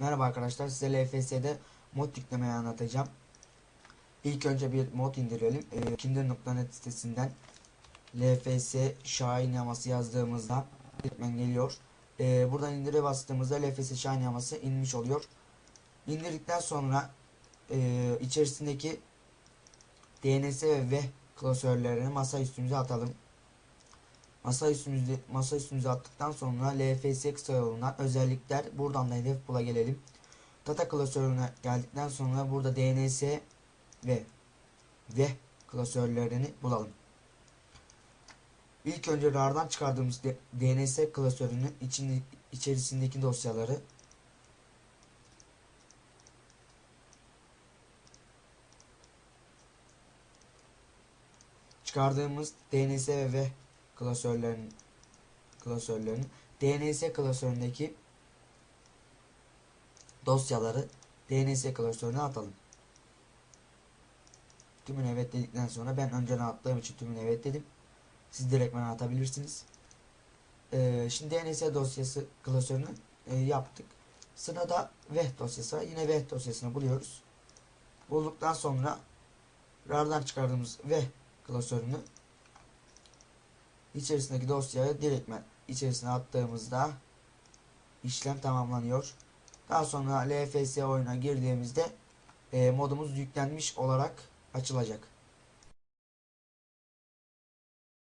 Merhaba arkadaşlar size LFS'de mod yüklemeyi anlatacağım. İlk önce bir mod indirelim. E, Kinder.net sitesinden LFS Şahin yaması yazdığımızda direktmen geliyor. E, buradan indire bastığımızda LFS Şahin yaması inmiş oluyor. İndirdikten sonra e, içerisindeki DNS ve V klasörlerini masa üstümüze atalım. Masa üstümüze, masa üstümüze attıktan sonra LFS kısa özellikler buradan da hedef bula gelelim. Data klasörüne geldikten sonra burada DNS ve V klasörlerini bulalım. İlk önce RAR'dan çıkardığımız DNS klasörünün içinde, içerisindeki dosyaları çıkardığımız DNS ve klasörlerin klasörlerin DNS klasöründeki dosyaları DNS klasörüne atalım. Tümünü evet dedikten sonra ben önceden attığım için tümünü evet dedim. Siz direkt bana atabilirsiniz. Ee, şimdi DNS dosyası klasörünü e, yaptık. Sırada VEH dosyası var. Yine VEH dosyasını buluyoruz. Bulduktan sonra RAR'dan çıkardığımız VEH klasörünü içerisindeki dosyayı direktmen içerisine attığımızda işlem tamamlanıyor. Daha sonra LFS oyuna girdiğimizde e, modumuz yüklenmiş olarak açılacak.